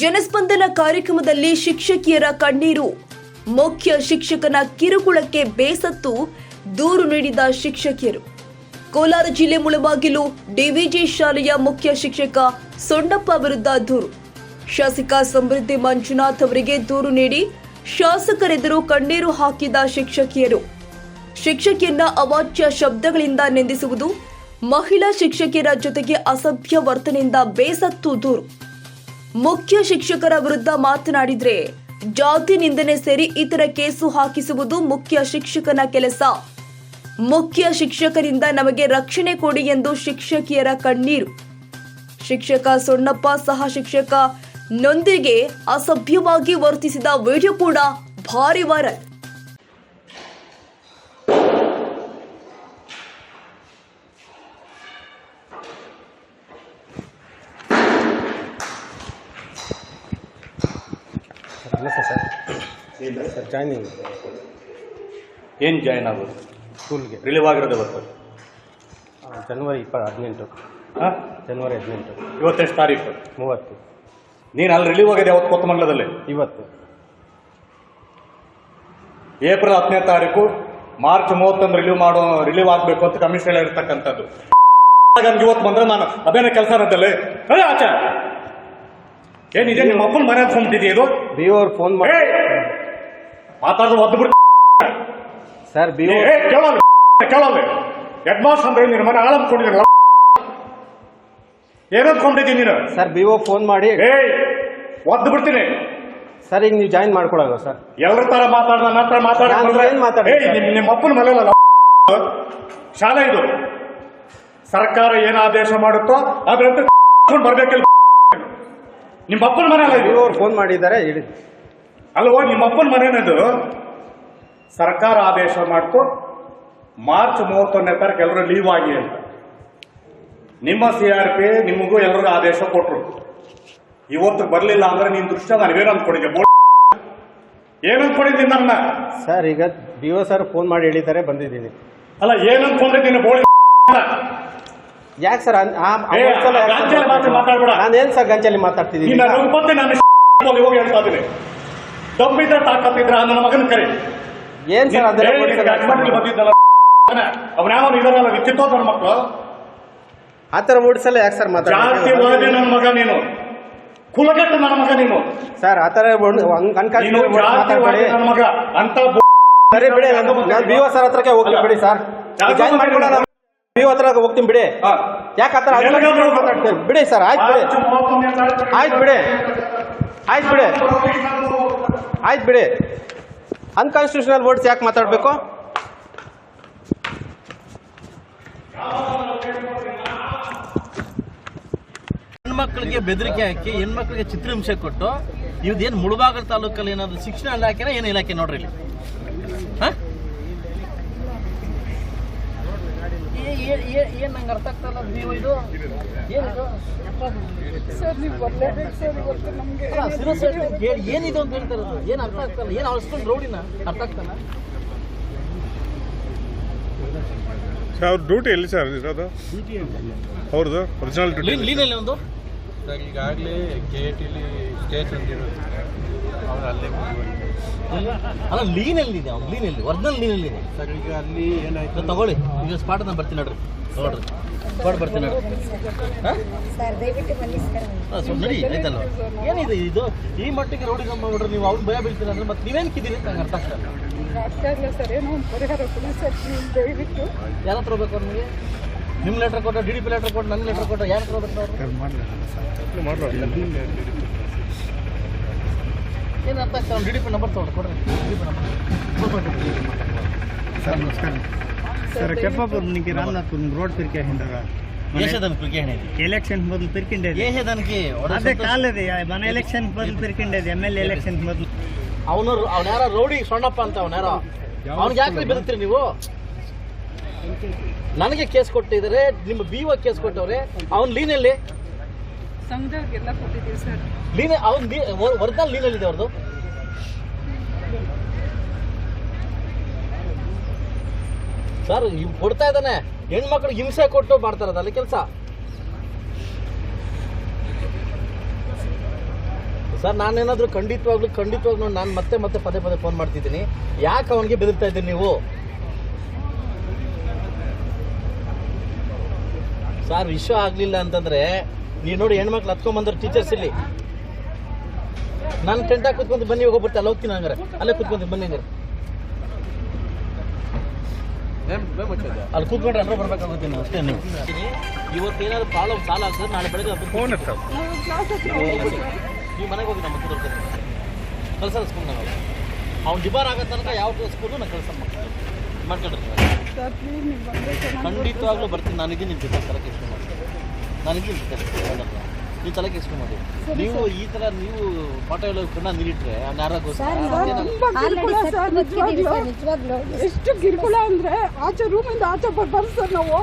ಜನಸ್ಪಂದನ ಕಾರ್ಯಕ್ರಮದಲ್ಲಿ ಶಿಕ್ಷಕಿಯರ ಕಣ್ಣೀರು. ಮುಖ್ಯ ಶಿಕ್ಷಕನ ಕಿರುಕುಳಕ್ಕೆ ಬೇಸತ್ತು ದೂರು ನೀಡಿದ ಶಿಕ್ಷಕಿಯರು. ಕೋಲಾರ ಜಿಲ್ಲೆ ಮುಳಬಾಗಿಲು ಡಿವಿಜಿ ಶಾಲೆಯ ಮುಖ್ಯ ಶಿಕ್ಷಕ ಸೊಂಡಪ್ಪ ವಿರುದ್ಧ ದೂರು. ಶಾಸಕ ಸಮೃದ್ಧಿ ಮಂಜುನಾಥ್ ಅವರಿಗೆ ದೂರು ನೀಡಿ ಶಾಸಕರೆದುರು ಕಣ್ಣೀರು ಹಾಕಿದ ಶಿಕ್ಷಕಿಯರು. ಶಿಕ್ಷಕಿಯನ್ನ ಅವಾಚ್ಯ ಶಬ್ದಗಳಿಂದ ನಿಂದಿಸುವುದು ಮಹಿಳಾ ಶಿಕ್ಷಕಿಯರ ಜೊತೆಗೆ ಅಸಭ್ಯ ವರ್ತನೆಯಿಂದ ಬೇಸತ್ತು ದೂರು. ಮುಖ್ಯ ಶಿಕ್ಷಕರ ವಿರುದ್ಧ ಮಾತನಾಡಿದ್ರೆ ಜಾತಿ ನಿಂದನೆ ಸೇರಿ ಇತರ ಕೇಸು ಹಾಕಿಸುವುದು ಮುಖ್ಯ ಶಿಕ್ಷಕನ ಕೆಲಸ. ಮುಖ್ಯ ಶಿಕ್ಷಕರಿಂದ ನಮಗೆ ರಕ್ಷಣೆ ಕೊಡಿ ಎಂದು ಶಿಕ್ಷಕಿಯರ ಕಣ್ಣೀರು. ಶಿಕ್ಷಕ ಸೊಣ್ಣಪ್ಪ ಸಹ ಶಿಕ್ಷಕ ನೊಂದಿಗೆ ಅಸಭ್ಯವಾಗಿ ವರ್ತಿಸಿದ ವಿಡಿಯೋ ಕೂಡ ಭಾರಿ ವೈರಲ್. ಸರ್ ಜಾಯ್ನಿಂಗ್ ಏನು ಜಾಯ್ನ್ ಆಗೋದು? ಸ್ಕೂಲ್ಗೆ ರಿಲೀವ್ ಆಗಿರೋದು ಇವತ್ತು ಜನವರಿ ಇಪ್ಪ ಹದಿನೆಂಟು. ಹಾಂ? ಜನವರಿ ಹದಿನೆಂಟು. ಇವತ್ತೆಷ್ಟು ತಾರೀಕು? ಮೂವತ್ತು. ನೀನು ಅಲ್ಲಿ ರಿಲೀವ್ ಆಗಿದೆ ಯಾವತ್ತು ಕೊತ್ತಮಂಗಲದಲ್ಲಿ ಇವತ್ತು. ಏಪ್ರಿಲ್ ಹತ್ತನೇ ತಾರೀಕು ಮಾರ್ಚ್ ಮೂವತ್ತೊಂದು ರಿಲೀವ್ ಮಾಡೋ ರಿಲೀವ್ ಆಗಬೇಕು ಅಂತ ಕಮಿಷನ್ ಹೇಳಿರ್ತಕ್ಕಂಥದ್ದು ಹಾಗಾಗಿ ಇವತ್ತು ಬಂದ್ರೆ ನಾನು ಅದೇನೇ ಕೆಲಸ ಅದೇ ಆಚೆ ಏನಿದೆ? ನಿಮ್ಮ ಅಪ್ಪನ ಮನೆ ಅಂದ್ಕೊಂಡಿದ್ದೀಯ ಇದು? ಬಿ ಅವ್ರು ಫೋನ್ ಮಾಡಿ ಮಾತಾಡೋದು ಒದ್ದು ಬಿಡ್ತೀನಿ. ಸರ್ ಬಿ ಏ ಕೇಳಲ್ಲ ಕೇಳಲ್ಲ ಹೆಡ್ ಮಾಸ್ಟರ್ ಅಂದ್ರೆ ನಿನ್ನ ಮನೆ ಹಾಳು ಅಂದ್ಕೊಂಡಿದ್ದೀನಿ ಏನಂದ್ಕೊಂಡಿದ್ದೀನಿ ನೀನು? ಸರ್ ಬಿ ಓ ಫೋನ್ ಮಾಡಿ ಏಯ್ ಒದ್ದು ಬಿಡ್ತೀನಿ. ಸರ್ ಈಗ ನೀವು ಜಾಯಿನ್ ಮಾಡ್ಕೊಳಲ್ವ ಸರ್? ಎಲ್ಲರ ತರ ಮಾತಾಡ ನನ್ನ ಹತ್ರ ಮಾತಾಡಿ ನಾನು ಏನ್ ಏಯ್? ನಿಮ್- ನಿಮ್ಮ ಅಪ್ಪನ ಮನೆಯಲ್ಲ ಶಾಲೆ ಇದು. ಸರ್ಕಾರ ಏನ್ ಆದೇಶ ಮಾಡುತ್ತೋ ಅದ್ರಂತೆ ಬರ್ಬೇಕಿಲ್ಲ. ನಿಮ್ಮ ಅಪ್ಪನ ಮನೆ ಅಲ್ಲ ಬಿ ಇದು. ಫೋನ್ ಮಾಡಿದ್ದಾರೆ ಇಡಿ. ಅಲ್ವೋ ನಿಮ್ಮಪ್ಪನ ಮನೆನದು? ಸರ್ಕಾರ ಆದೇಶ ಮಾಡ್ತು ಮಾರ್ಚ್ ಮೂವತ್ತೊಂದನೇ ತಾರೀಕು ಎಲ್ಲರೂ ಲೀವ್ ಆಗಿ ಅಂತ. ನಿಮ್ಮ ಸಿ ಆರ್ ಪಿ ನಿಮಗೂ ಎಲ್ಲರಿಗೂ ಆದೇಶ ಕೊಟ್ಟರು ಇವತ್ತು ಬರಲಿಲ್ಲ ಅಂದ್ರೆ ನಿಮ್ಮ ದೃಷ್ಟ ನಾನೇನು ಅನ್ಕೊಂಡಿದ್ದೆ? ಕೊಡಿದೆ ಏನಂತ ಕೊಡಿದ್ದೀನಿ ನನ್ನ? ಸರ್ ಈಗ ಡಿ ಒ ಸರ್ ಫೋನ್ ಮಾಡಿ ಹೇಳಿದ್ದಾರೆ ಬಂದಿದ್ದೀನಿ. ಅಲ್ಲ ಏನಂತ ಅನ್ಕೊಂಡಿದ್ದೀನಿ ಬೋಳಿ ಯಾಕೆ ಸರ್ ಮಾತಾಡ್ಬೇಡ. ನಾನೇನು ಸರ್ ಗಂಜಲ್ಲಿ ಮಾತಾಡ್ತಿದ್ದೀನಿ? ನಾನು ಹೇಳ್ತಾ ಇದ್ದೀನಿ. ದಮ್ಮಿದ್ರೆ ತಾಕತ್ತಿದ್ರ ನನ್ನ ಮಗನ ಕರೆ. ಏನ್ ಸರ್ ಅಡ್ವಾನ್ಸ್ ಬಂದಿದ್ದಲ್ಲ. ನನ್ನ ಮಕ್ಕಳು ಆ ಥರ ಓಡಿಸಲ್ಲ ಯಾಕೆ ಸರ್ ಒಳಗೆ ಮಾತಾಡ್ತೀನಿ ನನ್ನ ಮಗ ನೀನು. ಕುಲಗೆಟ್ಟ ನನ್ನ ಮಗ ನೀನು. ಸರ್ ಆ ಥರ ನೀನು ಅನ್ಕಾನ್ಫಿಡೆಂಟ್ ಜಾತಿ ಮಾತಾಡ್ಬೇಡಿ ಒಳಗೆ ನನ್ನ ಮಗ. ಅಂತ ಸರಿ ಬಿಡಿ ನಾನು ಬಿ ಸರ್ ಹತ್ರಕ್ಕೆ ಹೋಗ್ತೀನಿ. ಬಿಡಿ ಸರ್. ಜಾಯಿನ್ ಮಾಡ್ಕೊಡೋಣ ಬಿ ಹತ್ರ ಹೋಗ್ತೀನಿ ಬಿಡಿ. ಯಾಕೆ ಆ ಥರ ಬಿಡಿ ಸರ್ ಆಯ್ತು ಬಿಡಿ. ಆಯ್ತು ಬಿಡಿ. ಆಯ್ತು ಬಿಡಿ. ಆಯ್ತು ಬಿಡಿ. ಅನ್ಕಾನ್ಸ್ಟಿಟ್ಯೂಷನಲ್ ವರ್ಡ್ಸ್ ಯಾಕೆ ಮಾತಾಡಬೇಕು? ಹೆಣ್ಮಕ್ಳಿಗೆ ಬೆದರಿಕೆ ಹಾಕಿ, ಹೆಣ್ಮಕ್ಳಿಗೆ ಚಿತ್ರಹಿಂಸೆ ಕೊಟ್ಟು, ಇವ್ದೇನು ಮುಳುಬಾಗಲ್ ತಾಲೂಕಲ್ಲಿ ಏನಾದ್ರು ಶಿಕ್ಷಣ ಇಲಾಖೆನ, ಏನು ಇಲಾಖೆ ನೋಡ್ರಿ ಇಲ್ಲಿ? ಏನ್ ನಂಗೆ ಅರ್ಥ ಆಗ್ತಾ ಇಲ್ಲ ನೀವು ಇದು? ಏನಿದು ಸರ್ ನೀವು ಬರ್ಲೇಬೇಕು ಸರ್ ಇವತ್ತು ನಮಗೆ ಅಲ್ಲ, serious ಏನ್- ಏನಿದು ಅಂತ ಹೇಳ್ತಾರೆ ಏನು ಅರ್ಥ ಆಗ್ತಾ ಇಲ್ಲ? ಏನು ಅಷ್ಟೊಂದು ರೌಡಿನ? ಅರ್ಥ ಆಗ್ತಾನ ಸರ್ ಅವ್ರ ಡ್ಯೂಟಿ ಎಲ್ಲಿ ಸರ್? ಇರೋದು? ಅವ್ರದ್ದು? ಒರಿಜಿನಲ್ ಡ್ಯೂಟಿ ಲೀನ್ ಲೀನಲ್ಲಿ ಒಂದು? ಸರ್ ಈಗಾಗಲೇ ಟಿಲಿ ಸ್ಟೇಜ್ ಹೊಂದಿರೋದು ಅವ್ರು ಅಲ್ಲೇ ಅಲ್ಲ ಲೀನ್ ಎಲ್ಲಿದೆ ಅವ್ನು ಲೀನ್ ಎಲ್ಲಿ ಒರಿಜಿನಲ್ ಲೀನ್ ಎಲ್ಲಿದೆ ಸರ್ ಈಗ ಅಲ್ಲಿ ಏನಾಯ್ತು? ತಗೊಳ್ಳಿ. ಈಗ ಸ್ಪಾಟ್ ನಾನು ಬರ್ತೀನಿ ನೋಡ್ರಿ. ನೋಡ್ರಿ. ಸ್ಪಾಟ್ ಬರ್ತೀನಿ ನೋಡ್ರಿ. ಹಾಂ? ನಡಿ ಆಯ್ತಲ್ಲ. ಏನಿದೆ ಇದು? ಈ ಮಟ್ಟಿಗೆ ರೋಡಿಗೆ ನಮ್ಮ ನೋಡ್ರಿ ನೀವು ಅವ್ನು ಭಯ ಬೀಳ್ತೀರ ಅಂದ್ರೆ ಮತ್ತೆ ನೀವೇನು ಕಿದ್ದೀರಿ ಅಂತ ನಂಗೆ ಅರ್ಥ ಆಗ್ತದೆ ಯಾರ ಹತ್ರ ಹೋಗ್ಬೇಕು ಅವ್ರು ನಿಮಗೆ? ನಿಮ್ಮ ಲೆಟ್ರ್ ಕೊಟ್ಟು ಡಿ ಡಿ ಪಿ ಲೆಟರ್ ಕೊಟ್ಟು ನನ್ನ ಲೆಟರ್ ಕೊಟ್ಟು ಯಾರು ಕೊಡಬೇಕು ಏನು ಡಿ ಡಿ ಪಿ ನಂಬರ್ ತೊಗೊಂಡು ಕೊಡ್ರಿ. D D P number sir ನಮಸ್ಕಾರ. ಸರ್ ಕೆಪ್ಪಪುರ ನಿಮಗೆ ರಾಮನಾಥ್ಪುರ ರೋಡ್ ಪಿರ್ಕೆ ಹಿಂದಾಗ ಎಲೆಕ್ಷನ್ ಮೊದಲು ಪಿರ್ಕಿಂಡೇದಿ ಅದೇ ಕಾಲದೆ ಮನೆ ಎಲೆಕ್ಷನ್ ಮೊದಲು ಪಿರ್ಕಿಂಡೇದಿ ಎಂ ಎಲ್ ಎ ಎಲೆಕ್ಷನ್ ಮೊದಲು. ಅವನು ಅವನ ಯಾರ ರೌಡಿ ಸೊಣ್ಣಪ್ಪ ಅಂತ ಅವನ ಯಾರೋ ಅವ್ನಿಗೆ ಯಾಕೆ ಬೆದತ್ರಿ ನೀವು? ನನಗೆ ಕೇಸ್ ಕೊಟ್ಟಿದ್ದಾರೆ ನಿಮ್ಮ ಬಿ ಒ ಕೇಸ್ ಕೊಟ್ಟವ್ರೆ ಅವ್ನ ಲೀನಲ್ಲಿ ಸಂಘದವ್ರಿಗೆಲ್ಲ ಕೊಟ್ಟಿದ್ದೀವಿ ಸರ್. ಲೀನ್ ಅವ್ನು ಒರಿಜಿನಲ್ ಲೀನಲ್ಲಿದೆ ಅವ್ರದ್ದು ಸರ್ ಇವ್ ಕೊಡ್ತಾ ಇದ್ದಾನೆ. ಹೆಣ್ಮಕ್ಳು ಹಿಂಸೆ ಕೊಟ್ಟು ಮಾಡ್ತಾರದಲ್ಲ ಕೆಲಸ. ಸರ್ ನಾನೇನಾದ್ರೂ ಖಂಡಿತವಾಗ್ಲೂ ಖಂಡಿತವಾಗ್ಲೂ ನಾನು ಮತ್ತೆ ಮತ್ತೆ ಪದೇ ಪದೇ ಫೋನ್ ಮಾಡ್ತಿದ್ದೀನಿ. ಯಾಕೆ ಅವನಿಗೆ ಬೆದರ್ತಾ ಇದ್ದೀನಿ ನೀವು? ಸರ್ ವಿಶ್ವ ಆಗ್ಲಿಲ್ಲ ಅಂತಂದ್ರೆ ನೀವು ನೋಡಿ ಹೆಣ್ಮಕ್ಳು ಹತ್ಕೊಂಡ್ ಬಂದ್ರೆ ಟೀಚರ್ಸ್ ಇಲ್ಲಿ. ನಾನು ಟೆಂಟ್ ಹಾಕಿ ಕೂತ್ಕೊಂಡು ಬನ್ನಿ ಹೋಗ್ಬಿಟ್ಟು ಅಲ್ಲಿ ಹೋಗ್ತೀನಿ ಹಂಗಾರೆ. ಅಲ್ಲೇ ಕುತ್ಕೊಂತೀನಿ ಬನ್ನಿ ಹಂಗಾರೆ. ಅಲ್ಲಿ ಕೂತ್ಕೊಂಡ್ರೆ ಎಲ್ಲರೂ ಬರ್ಬೇಕಾಗುತ್ತೆ ನೀವು. ಅಷ್ಟೇ ನೀವು. ಇವತ್ತು ಏನಾದ್ರು ಪ್ರಾಬ್ಲಮ್ ಸಾಲ ಆಗ್ತದೆ ನಾಳೆ ಬೆಳಗ್ಗೆ ಅದು ಫೋನ್ ನಾವು ಕ್ಲಾಸ್ ಮನೆಗೆ ಹೋಗಿ ನಮ್ಮ ಕಳ್ಸಲ್ಲ ಸ್ಕೂಲ್ ನಾವು. ಅವ್ನು ಡಿಬಾರ್ ಆಗೋ ತನಕ ಯಾವ ಸ್ಕೂಲು ನಾನು ಕಳ್ಸ ಮಾಡ್ಕೊಂಡ್ರಿ ಸರ್ ಪ್ಲೀಸ್ ನೀವು ಬಂದರೆ ಖಂಡಿತವಾಗ್ಲೂ ಬರ್ತೀನಿ. ನನಗೆ ನಿಮ್ಮ ಜೊತೆ ತಲೆ ಕೆಸ್ಕೊಂಡು ಮಾಡಿ. ನನಗೆ ನಿಮ್ಮ ಜೊತೆ ನೀವು ತಲೆ ಕೆಸ್ಕೊಂಡು ಮಾಡಿ. ನೀವು ಈ ಥರ ನೀವು ಪಾಠ ಹೇಳೋ ಕಣ್ಣ ನೀರಿಟ್ರೆ ಸರ್ ನಿಜವಾಗ್ಲೂ. ಎಷ್ಟು ಕಿರುಕುಳ ಅಂದ್ರೆ ಆಚೆ ರೂಮಿಂದ ಆಚೆ ಬರ್ಬಾರ್ದು ಸರ್ ನಾವು.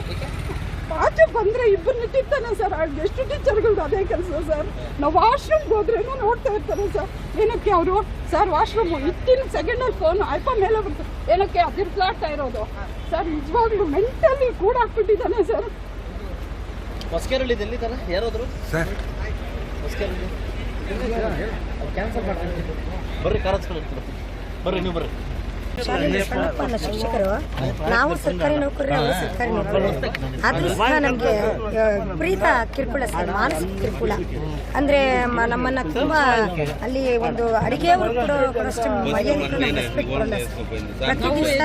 ಬಂದ್ರೆ ಇಬ್ಬರು ನಿಂತಿರ್ತಾನೆ ಸರ್. ಎಷ್ಟು ಟೀಚರ್ಗಳು ಅದೇ ಕೆಲಸ ಸರ್. ನಾವು ವಾಶ್ರೂಮ್ಗೆ ಹೋದ್ರೇನು ನೋಡ್ತಾ ಇರ್ತಾರೆ ಸರ್. ಏನಕ್ಕೆ ಅವರು? ಸರ್ ವಾಶ್ರೂಮ್ ಇತ್ತಿನ ಸೆಕೆಂಡಲ್ಲಿ ಫೋನ್ ಅಲ್ಪ ಮೇಲೆ ಬರ್ತದೆ ಏನಕ್ಕೆ? ಅದಿರ್ಲಾಡ್ತಾ ಇರೋದು. ಸರ್ ನಿಜವಾಗ್ಲೂ ಮೆಂಟಲಿ ಕೂಡ ಹಾಕ್ಬಿಟ್ಟಿದ್ದಾನೆ ಸರ್. ಯಾರಾದ್ರು? ಸರ್. ಕ್ಯಾನ್ಸಲ್ ಮಾಡ್ತೀನಿ. ಬರ್ರಿ ಕಾರ್ ಹಚ್ಕೊಂಡು ಬರ್ರಿ ನೀವು ಬರ್ರಿ. ಶಾಲೆಯಲ್ಲಿ ಸ್ವಲ್ಪ ನಮ್ಮ ಶಿಕ್ಷಕರು? ನಾವು ಸರ್ಕಾರಿ ನೌಕರರು, ಅವರು ಸರ್ಕಾರಿ ನೌಕರರು. ಆದರೂ ಸಹ ನಮಗೆ ವಿಪರೀತ ಕಿರುಕುಳ ಸರ್, ಮಾನಸಿಕ ಕಿರುಕುಳ. ಅಂದ್ರೆ ನಮ್ಮನ್ನ ತುಂಬಾ ಅಲ್ಲಿ ಒಂದು ಅಡಿಗೆ ಅವ್ರು ಕೊಡೋ ಕೊಡೋಷ್ಟು ಮರ್ಯಾದೆ ಕೂಡ ನಮ್ಗೆ respect ಕೊಡಲ್ಲ ಸರ್. ಪ್ರತಿ ದಿವಸ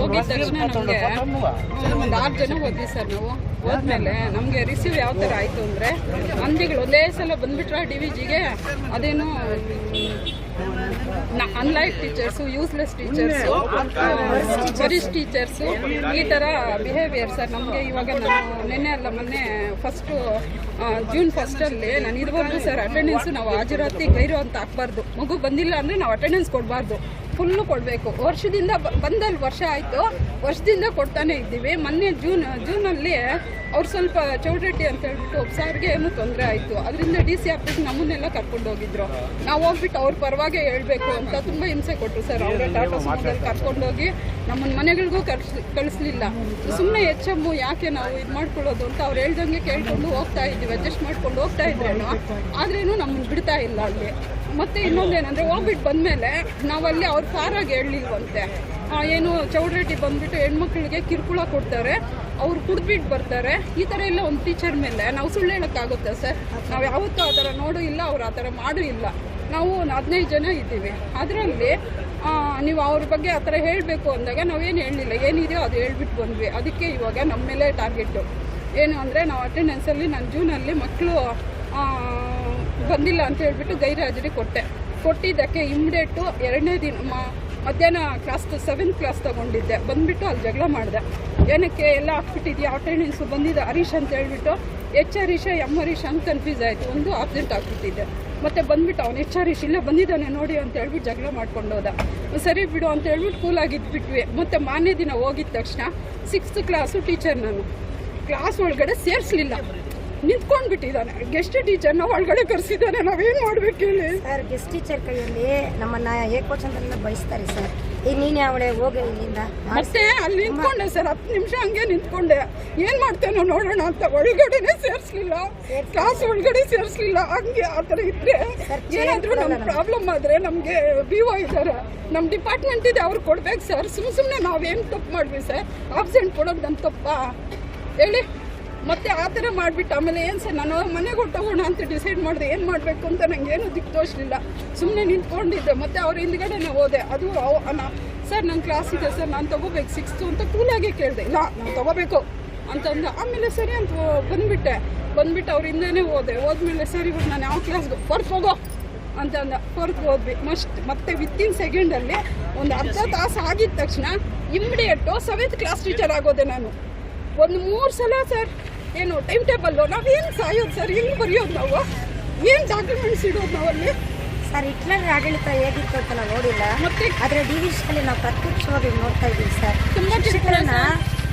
ಹೋಗಿದ ತಕ್ಷಣ ನಮಗೆ ಒಂದು ಆರು ಜನ ಹೋದ್ವಿ ಸರ್ ನಾವು ಹೋದ್ಮೇಲೆ ನಮಗೆ ರಿಸೀವ್ ಯಾವ ಥರ ಆಯಿತು ಅಂದರೆ ಮಂದಿಗಳು ಒಂದೇ ಸಲ ಬಂದ್ಬಿಟ್ರ ಡಿ ಅದೇನು ಅನ್ಲೈಕ್ ಟೀಚರ್ಸು ಯೂಸ್ಲೆಸ್ ಟೀಚರ್ಸು ವರಿಷ್ಠ ಟೀಚರ್ಸು ಈ ಥರ ಬಿಹೇವಿಯರ್ ಸರ್ ನಮಗೆ ಇವಾಗ ನಾನು ನಿನ್ನೆ ಅಲ್ಲ ಮೊನ್ನೆ ಫಸ್ಟು ಜೂನ್ ಫಸ್ಟಲ್ಲಿ ನಾನು ಇದುವರೆಗೂ ಸರ್ ಅಟೆಂಡೆನ್ಸು ನಾವು ಹಾಜರಾತಿ ಗೈರು ಅಂತ ಹಾಕ್ಬಾರ್ದು. ಮಗು ಬಂದಿಲ್ಲ ಅಂದರೆ ನಾವು ಅಟೆಂಡೆನ್ಸ್ ಕೊಡಬಾರ್ದು. ಫುಲ್ಲು ಕೊಡಬೇಕು. ವರ್ಷದಿಂದ ಬಂದಲ್ಲಿ ವರ್ಷ ಆಯಿತು ವರ್ಷದಿಂದ ಕೊಡ್ತಾನೆ ಇದ್ದೀವಿ. ಮೊನ್ನೆ ಜೂನ್ ಜೂನಲ್ಲಿ ಅವ್ರು ಸ್ವಲ್ಪ ಚೌಡರೆಡ್ಡಿ ಅಂತ ಹೇಳ್ಬಿಟ್ಟು ಒಬ್ಬ ಸಾರ್ಗೆ ಏನು ತೊಂದರೆ ಆಯಿತು. ಅದರಿಂದ ಡಿ ಸಿ ಆಫೀಸ್ ನಮ್ಮನ್ನೆಲ್ಲ ಕರ್ಕೊಂಡು ಹೋಗಿದ್ರು. ನಾವು ಹೋಗ್ಬಿಟ್ಟು ಅವ್ರ ಪರವಾಗಿ ಹೇಳ್ಬೇಕು ಅಂತ ತುಂಬ ಹಿಂಸೆ ಕೊಟ್ಟರು ಸರ್. ಅವರ ಟಾಟಾ ಸುಮೋದಲ್ಲಿ ಕರ್ಕೊಂಡೋಗಿ ನಮ್ಮನ್ನ ಮನೆಗಳಿಗೂ ಕಳ್ಸ್ ಕಳಿಸ್ಲಿಲ್ಲ. ಸುಮ್ಮನೆ ಎಚ್ ಎಮ್ಮು ಯಾಕೆ ನಾವು ಇದು ಮಾಡ್ಕೊಳ್ಳೋದು ಅಂತ ಅವ್ರು ಹೇಳ್ದಂಗೆ ಕೇಳ್ಕೊಂಡು ಹೋಗ್ತಾ ಇದ್ದೀವಿ ಅಡ್ಜಸ್ಟ್ ಮಾಡ್ಕೊಂಡು ಹೋಗ್ತಾ ಇದ್ರೇನು ಆದ್ರೇನು ನಮ್ಮನ್ನು ಬಿಡ್ತಾ ಇಲ್ಲ ಅಲ್ಲಿ. ಮತ್ತೆ ಇನ್ನೊಂದೇನಂದ್ರೆ ಹೋಗ್ಬಿಟ್ಟು ಬಂದಮೇಲೆ ನಾವಲ್ಲಿ ಅವ್ರು ಫಾರಾಗಿ ಹೇಳಲಿಲ್ವಂತೆ. ಏನು ಚೌಡ್ರೆಡ್ಡಿ ಬಂದ್ಬಿಟ್ಟು ಹೆಣ್ಮಕ್ಳಿಗೆ ಕಿರುಕುಳ ಕೊಡ್ತಾರೆ. ಅವ್ರು ಕುಡ್ದ್ಬಿಟ್ಟು ಬರ್ತಾರೆ. ಈ ಥರ ಎಲ್ಲ ಒಂದು ಟೀಚರ್ ಮೇಲೆ. ನಾವು ಸುಳ್ಳು ಹೇಳೋಕ್ಕಾಗುತ್ತೆ ಸರ್? ನಾವು ಯಾವತ್ತೂ ಆ ಥರ ನೋಡೂ ಇಲ್ಲ, ಅವ್ರು ಆ ಥರ ಮಾಡು ಇಲ್ಲ. ನಾವು ಒಂದು ಹದಿನೈದು ಜನ ಇದ್ದೀವಿ. ಅದರಲ್ಲಿ ನೀವು ಅವ್ರ ಬಗ್ಗೆ ಆ ಥರ ಹೇಳಬೇಕು ಅಂದಾಗ ನಾವೇನು ಹೇಳಲಿಲ್ಲ. ಏನಿದೆಯೋ ಅದು ಹೇಳ್ಬಿಟ್ಟು ಬಂದ್ವಿ. ಅದಕ್ಕೆ ಇವಾಗ ನಮ್ಮ ಮೇಲೆ ಟಾರ್ಗೆಟು ಏನು ಅಂದರೆ ನಾವು ಅಟೆಂಡೆನ್ಸಲ್ಲಿ ನಾನು ಜೂನಲ್ಲಿ ಮಕ್ಕಳು ಬಂದಿಲ್ಲ ಅಂತ ಹೇಳಿಬಿಟ್ಟು ಗೈರಾಜರಿ ಕೊಟ್ಟೆ. ಕೊಟ್ಟಿದ್ದಕ್ಕೆ ಇಮ್ಮಿಡಿಯೇಟು ಎರಡನೇ ದಿನ ಮಧ್ಯಾಹ್ನ ಕ್ಲಾಸ್ ಸೆವೆಂತ್ ಕ್ಲಾಸ್ ತಗೊಂಡಿದ್ದೆ. ಬಂದ್ಬಿಟ್ಟು ಅಲ್ಲಿ ಜಗಳ ಮಾಡಿದೆ. ಏನಕ್ಕೆ ಎಲ್ಲ ಹಾಕ್ಬಿಟ್ಟಿದ್ಯಾ ಅಟೆಂಡೆನ್ಸು ಬಂದಿದೆ. ಹರೀಶ್ ಅಂತ ಹೇಳ್ಬಿಟ್ಟು ಎಚ್ ಹರೀಶ ಎಂ ಹರೀಶ್ ಅಂತ ಕನ್ಫ್ಯೂಸ್ ಆಯಿತು. ಒಂದು ಆಬ್ಸೆಂಟ್ ಆಗ್ಬಿಟ್ಟಿದ್ದೆ. ಮತ್ತೆ ಬಂದ್ಬಿಟ್ಟು ಅವ್ನು ಎಚ್ ಹರೀಶ್ ಇಲ್ಲೇ ಬಂದಿದ್ದಾನೆ ನೋಡಿ ಅಂತ ಹೇಳ್ಬಿಟ್ಟು ಜಗಳ ಮಾಡ್ಕೊಂಡು ಹೋದ. ಸರಿ ಬಿಡು ಅಂತ ಹೇಳ್ಬಿಟ್ಟು ಕೂಲಾಗಿ ಮತ್ತು ಮಾನ್ಯ ದಿನ ಹೋಗಿದ ತಕ್ಷಣ ಸಿಕ್ಸ್ತ್ ಕ್ಲಾಸು ಟೀಚರ್ ನಾನು. ಕ್ಲಾಸ್ ಒಳಗಡೆ ಸೇರಿಸಲಿಲ್ಲ. ನಿಂತ್ಕೊಂಡು ಬಿಟ್ಟಿದ್ದಾನೆ ಗೆಸ್ಟ್ ಟೀಚರ್ನ ಒಳಗಡೆ ಕರೆಸಿದ್ದಾನೆ. ನಾವೇನು ಮಾಡಬೇಕು ಹೇಳಿ ಸರ್ ಗೆಸ್ಟ್ ಟೀಚರ್ ಕೈಯಲ್ಲಿ ನಮ್ಮನ್ನ ಏಕೋಚಂದೆಲ್ಲ ಬಯಸ್ತಾರೆ ಸರ್ ಈಗ ನೀನ್ ಯಾವಳೆ ಹೋಗಿ ಇಲ್ಲಿಂದ? ಮತ್ತೆ ಅಲ್ಲಿ ನಿಂತ್ಕೊಂಡೆ ಸರ್ ಹತ್ತು ನಿಮಿಷ ಹಂಗೆ ನಿಂತ್ಕೊಂಡೆ. ಏನ್ ಮಾಡ್ತೇನೋ ನೋಡೋಣ ಅಂತ ಒಳಗಡೆನೆ ಸೇರಿಸ್ಲಿಲ್ಲ. ಕ್ಲಾಸ್ ಒಳಗಡೆ ಸೇರಿಸ್ಲಿಲ್ಲ. ಹಂಗೆ ಆ ಥರ ಇದ್ರೆ ಏನಾದರೂ ನಮ್ ಪ್ರಾಬ್ಲಮ್ ಆದ್ರೆ ನಮಗೆ ಬಿ ಒ ಇದ್ದಾರೆ ನಮ್ ಡಿಪಾರ್ಟ್ಮೆಂಟ್ ಇದೆ ಅವ್ರು ಕೊಡ್ಬೇಕು ಸರ್ ಸುಮ್ ಸುಮ್ನೆ ನಾವೇನ್ ತಪ್ಪು ಮಾಡ್ವಿ ಸರ್ ಆಬ್ಸೆಂಟ್ ಕೊಡೋದು ನಮ್ ತಪ್ಪಾ? ಹೇಳಿ. ಮತ್ತೆ ಆ ಥರ ಮಾಡಿಬಿಟ್ಟು ಆಮೇಲೆ ಏನು ಸರ್, ನಾನು ಮನೆಗೆ ಹೊಟ್ಟೋಗೋಣ ಅಂತ ಡಿಸೈಡ್ ಮಾಡಿದೆ. ಏನು ಮಾಡಬೇಕು ಅಂತ ನಂಗೆ ಏನು ದಿಕ್ಕು ತೋರಿಸಲಿಲ್ಲ ಸುಮ್ಮನೆ ನಿಂತ್ಕೊಂಡಿದ್ದೆ. ಮತ್ತೆ ಅವ್ರ ಹಿಂದ್ಗಡೆ ಹೋದೆ. ಅದು ಸರ್ ನನ್ನ ಕ್ಲಾಸ್ ಇದೆ ಸರ್, ನಾನು ತೊಗೋಬೇಕು. ಸಿಕ್ಸ್ತು ಅಂತ ಕೂಲಾಗೆ ಕೇಳಿದೆ. ಇಲ್ಲ, ನಾನು ತೊಗೋಬೇಕು ಅಂತಂದ. ಆಮೇಲೆ ಸರಿ ಅಂತ ಬಂದುಬಿಟ್ಟೆ. ಬಂದ್ಬಿಟ್ಟೆ ಅವ್ರ ಹಿಂದೆನೇ ಹೋದೆ. ಹೋದ್ಮೇಲೆ ಸರಿ, ಇವಾಗ ನಾನು ಯಾವ ಕ್ಲಾಸ್ಗೆ ಫೋರ್ತ್ ಹೋಗೋ ಅಂತಂದ. ಫೋರ್ತ್ ಹೋದ್ವಿ. ಮಸ್ಟ್ ಮತ್ತೆ ವಿತಿನ್ ಸೆಕೆಂಡಲ್ಲಿ ಒಂದು ಅರ್ಧ ತಾಸು ಆಗಿದ ತಕ್ಷಣ ಇಮ್ಮಿಡಿಯೇಟು ಸೆವೆಂತ್ ಕ್ಲಾಸ್ ಟೀಚರ್ ಆಗೋದೆ ನಾನು. ಒಂದು ಮೂರು ಸಲ ಸರ್. ಏನು ಟೈಮ್ ಟೇಬಲ್ಲು ಏನ್ ಸಾಯೋದು ಸರ್ ಹೆಂಗೆ ಬರೆಯೋದು ನಾವು? ಏನು ಡಾಕ್ಯುಮೆಂಟ್ಸ್ ಇಡೋದು ನಾವಲ್ಲಿ? ಸರ್ ಹಿಟ್ಲರ್ ಆಡಳಿತ ಹೇಗಿತ್ತು ಅಂತ ನಾವು ನೋಡಿಲ್ಲ. ಮತ್ತೆ? ಆದ್ರೆ ಡಿ ವಿ ನಾವು ಪ್ರತ್ಯಕ್ಷವಾಗಿ ನೋಡ್ತಾ ಇದ್ದೀವಿ ಸರ್ ತುಂಬಾ ಶಿಕ್ಷಣ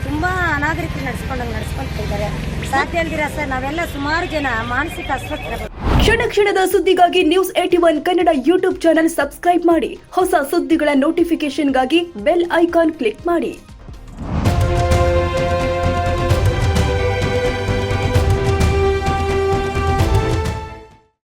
ತುಂಬಾ ಅನಾಗರಿಕರು ನಡ್ಸ್ಕೊಂಡಂಗೆ ನಡೆಸ್ಕೊಳ್ತಾ ಇದ್ದಾರೆ. ಸಾಧ್ಯ ಅಲ್ದಿರ ಸರ್ ನಾವೆಲ್ಲ ಸುಮಾರು ಜನ ಮಾನಸಿಕ ಅಸ್ವಸ್ಥರ ಕ್ಷಣ ಕ್ಷಣದ ಸುದ್ದಿಗಾಗಿ news AT one Kannada YouTube channel subscribe ಮಾಡಿ. ಹೊಸ ಸುದ್ದಿಗಳ ನೋಟಿಫಿಕೇಶನ್ಗಾಗಿ ಬೆಲ್ ಐಕಾನ್ ಕ್ಲಿಕ್ ಮಾಡಿ.